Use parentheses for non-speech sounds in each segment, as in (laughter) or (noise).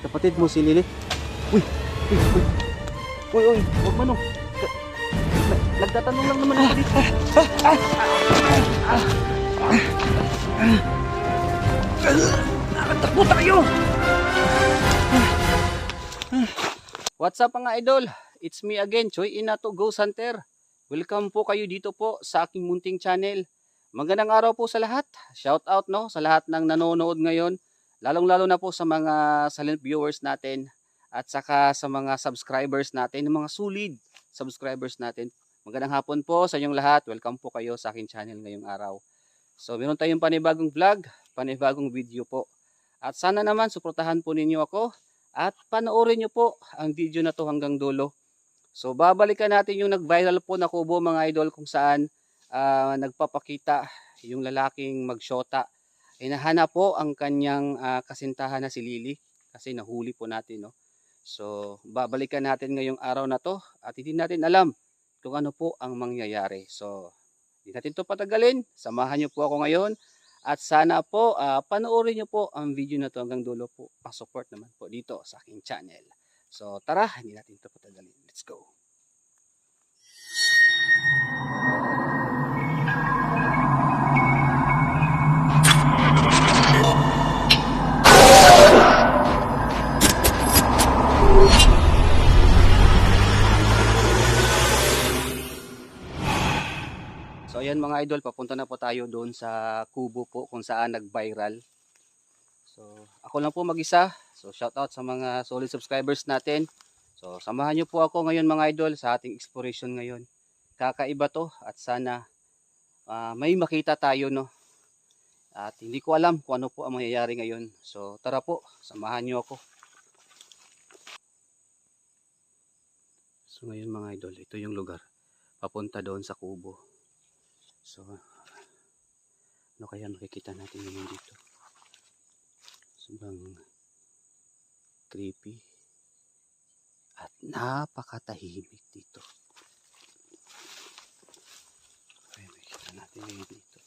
Kapatid mo si Lily. Uy! Uy! Uy! Uy! Uy! Huwag man oh. Nagtatanong lang naman ako dito. Nakatakbo tayo! What's up mga idol? It's me again, Choy Inato Ghost Hunter. Welcome po kayo dito po sa aking munting channel. Magandang araw po sa lahat. Shout out no sa lahat ng nanonood ngayon. Lalong-lalo na po sa mga silent viewers natin at saka sa mga subscribers natin, mga solid subscribers natin. Magandang hapon po sa inyong lahat. Welcome po kayo sa aking channel ngayong araw. So, meron tayong panibagong vlog, panibagong video po. At sana naman suportahan po ninyo ako at panoorin nyo po ang video na to hanggang dulo. So, babalikan natin yung nag-viral po na kubo mga idol kung saan ah, nagpapakita yung lalaking magsyota. Hinahanap po ang kanyang ah, kasintahan na si Lily kasi nahuli po natin. No? So, babalikan natin ngayong araw na to at hindi natin alam kung ano po ang mangyayari. So, hindi natin to patagalin. Samahan niyo po ako ngayon at sana po ah, panoorin niyo po ang video na to hanggang dulo po. Pa-support naman po dito sa aking channel. So, tara, hindi natin to patagalin. Let's go. Ayan mga idol, papunta na po tayo doon sa kubo po kung saan nag-viral. So ako lang po mag-isa. So shout out sa mga solid subscribers natin. So samahan niyo po ako ngayon mga idol sa ating exploration ngayon. Kakaiba to at sana ah, may makita tayo no. At hindi ko alam kung ano po ang mangyayari ngayon. So tara po, samahan niyo ako. So ngayon mga idol, ito yung lugar. Papunta doon sa kubo. So, ano kaya makikita natin ngayon dito? Sobrang creepy at napakatahimik dito. Kaya makikita natin ngayon dito.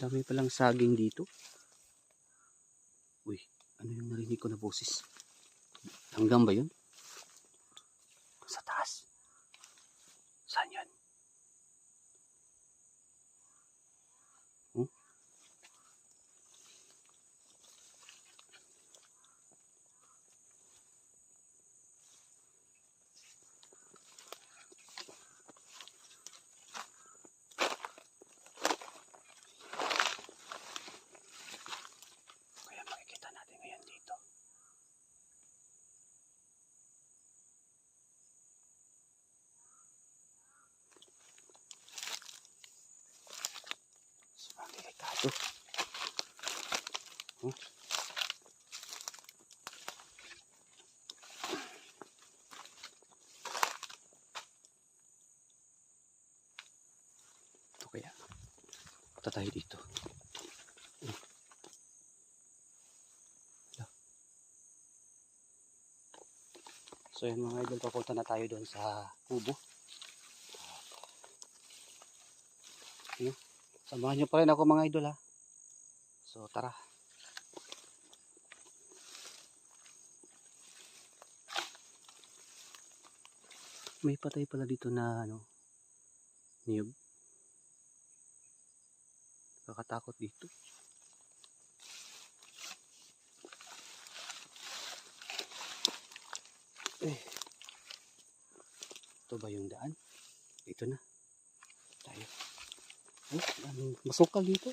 Dami palang saging dito. Uy, ano yung narinig ko na boses? Hanggang ba yun? Sa taas. Saan yan? Delikado. Hmm? Ito kaya. Punta tayo dito. So yun mga idol, papunta na tayo doon sa kubo. Yun. Samahan nyo pa rin ako mga idol ha. So tara. May patay pala dito na ano, niyog. Kakatakot dito. Eh. Ito ba yung daan? Ito na. Tayo. Ay, masukal dito.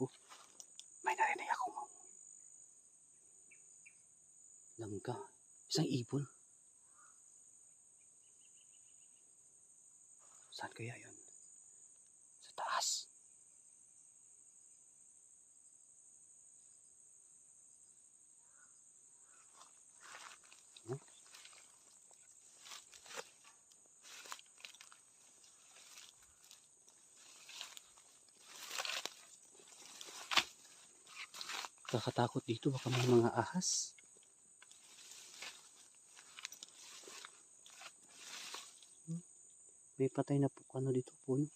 Oh, may narinig ako. Langka. Isang ibon. Saan kaya yun? Sa taas. Hmm? Kakatakot dito, baka may mga ahas. May patay na po, ano dito, puno.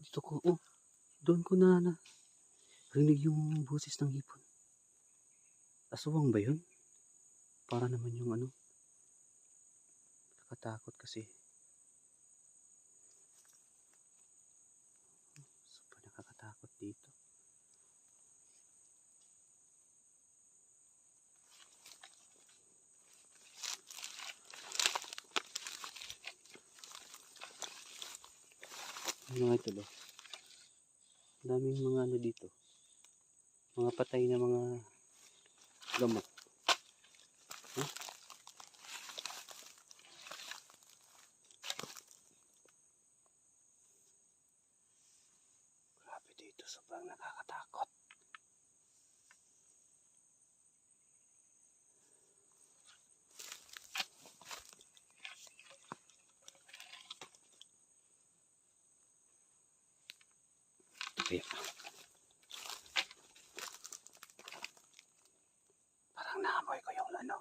Dito ko, oh, doon ko na, na rinig yung boses ng hipon. Aswang ba yun? Para naman yung ano, nakatakot kasi. Super nakakatakot dito. Ano nga ito? Ang daming mga ano dito. Mga patay na mga gamot. Huh? Grabe dito, sobrang nakakatakot. Kaya, parang naamoy ko yung ano.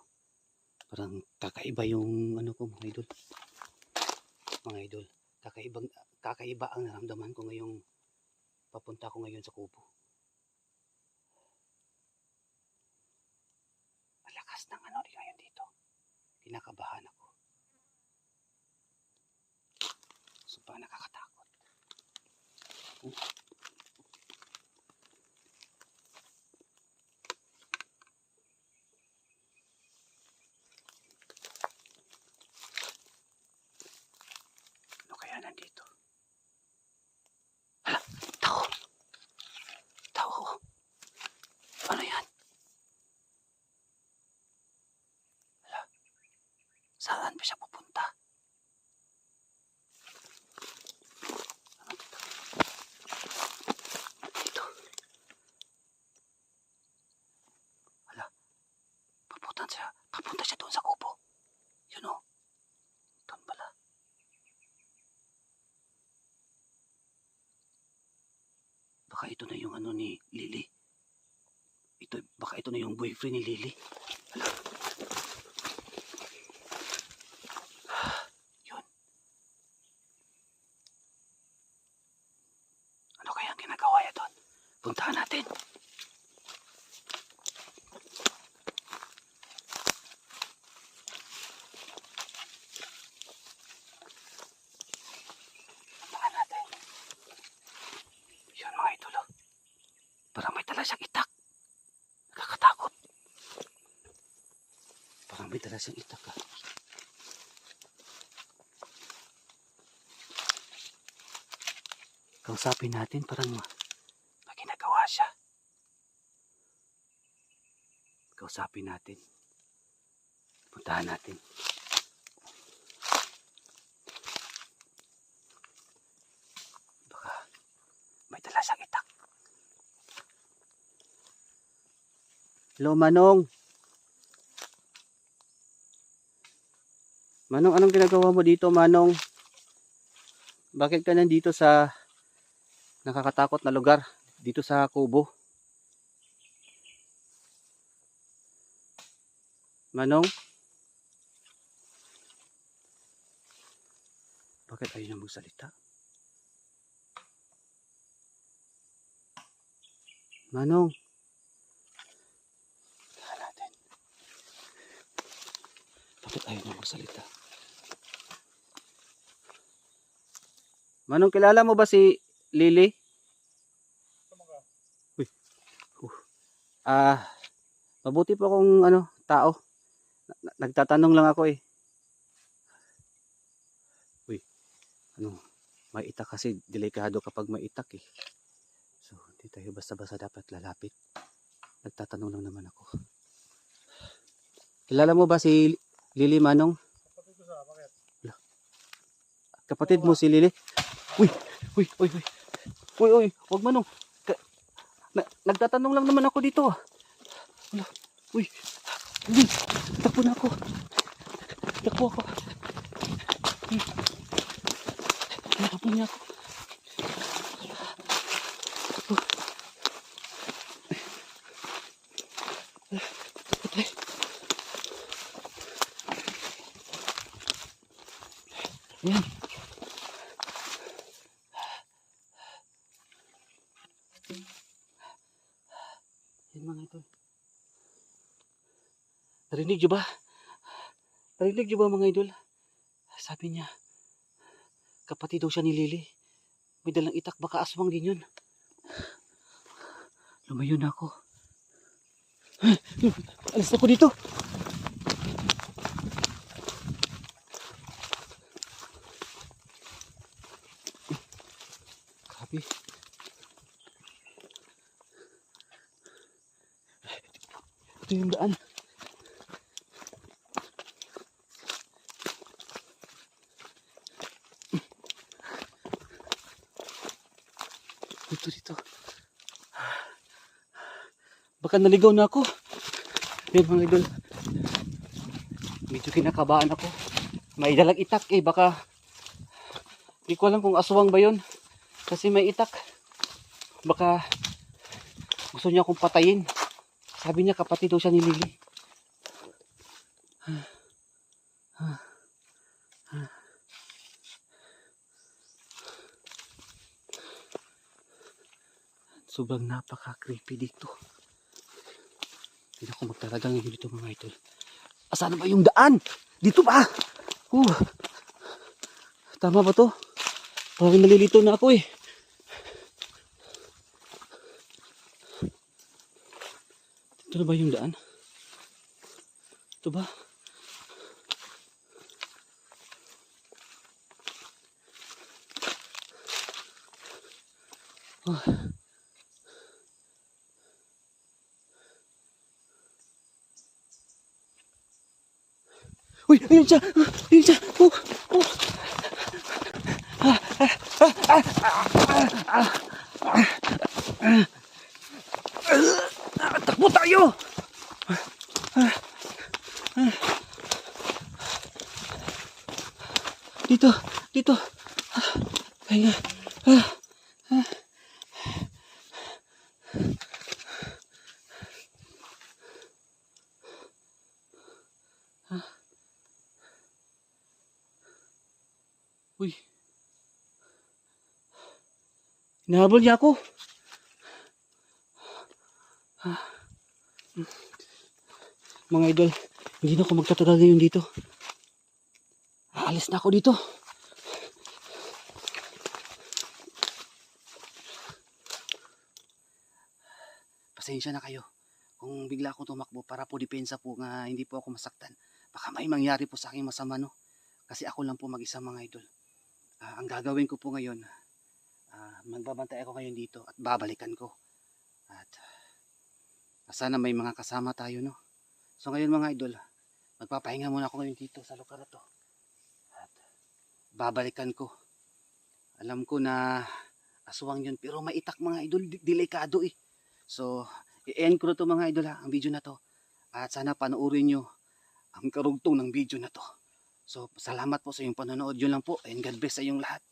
Parang kakaiba yung ano ko mga idol. Mga idol, kakaibang, kakaiba ang naramdaman ko ngayong papunta ko ngayon sa kubo. Malakas ng ano di ngayon dito. Kinakabahan ako. Sobrang nakakatakot. Oh. Ano kaya nandito? Hala, tao! Tao! Ano yan? Hala, saan ba siya pupunta? Ano dito? Dito. Hala, papunta siya, papunta siya doon sa kubo. Yun o. Doon pala. Baka ito na yung ano ni Lily. Ito, baka ito na yung boyfriend ni Lily. Hala. Yun. Ano kaya ang ginagawa niya doon? Puntahan natin. Puntahan natin. Yun mga idolo. Parang may tala siyang itak. Nakakatakot. Tala siyang itak ah. Kausapin natin parang may ginagawa siya. Kausapin natin. Puntahan natin. Baka may dala itak. Hello, Manong. Manong, anong ginagawa mo dito, Manong? Bakit ka nandito sa nakakatakot na lugar? Dito sa kubo? Manong? Bakit ayaw niya magsalita? Manong? Tahan natin. Bakit ayaw niya magsalita? Manong, kilala mo ba si Lily? Uy. Uh. Ah, mabuti po kung ano, tao. Na- na- Nagtatanong lang ako eh. Uy, ano, may itak kasi delikado kapag may itak eh. So, hindi tayo basta-basta dapat lalapit. Nagtatanong lang naman ako. Kilala mo ba si Lily Manong? Kapatid mo si Lily? Uy, uy, uy, uy. Uy, uy, wag Manong. Ka- na- nagtatanong lang naman ako dito. ah. Uy. Uy, takbo na ako. Takbo ako. Takbo niya ako. Patay. Ayan. Yan mga ito. Narinig niyo ba? Narinig niyo ba mga idol? Sabi niya, kapatid daw siya ni Lily. May dalang itak, baka aswang din yun. Lumayo na ako. (gasps) Alis na ko dito. Grabe. Ito yung daan. Dito, dito. Baka naligaw na ako. Yan mga idol. Medyo kinakabahan ako. May dalang itak eh. Baka hindi ko alam kung aswang ba yun. Kasi may itak. Baka gusto niya akong patayin. Sabi niya kapatid daw siya ni Lily. Sobrang napaka-creepy dito. Hindi ako magtalaga ngayon dito mga idol. Asan ba yung daan? Dito ba? Uh, tama ba to? Parang nalilito na ako eh. Ito na ba yung daan? Ito ba? Oh. Uy, ayun siya! Ayun siya! Oh, oh. Ah, Takbo tayo! Dito, dito. Pahinga. Uy. Hinahabol niya ako. Ah. Mga idol, hindi na ako magtatagal ngayon dito. Aalis na ako dito. Pasensya na kayo kung bigla akong tumakbo para po depensa po nga hindi po ako masaktan. Baka may mangyari po sa akin masama no. Kasi ako lang po mag-isa mga idol. Ah, ang gagawin ko po ngayon, ah, magbabantay ako ngayon dito at babalikan ko. At ah, sana may mga kasama tayo, no? So ngayon mga idol, magpapahinga muna ako ngayon dito sa lugar na to. At babalikan ko. Alam ko na aswang yun, pero maitak mga idol, delikado eh. So, i-end ko na to mga idol ha, ang video na to. At sana panoorin nyo ang karugtong ng video na to. So, salamat po sa iyong panonood. Yun lang po. And God bless sa iyong lahat.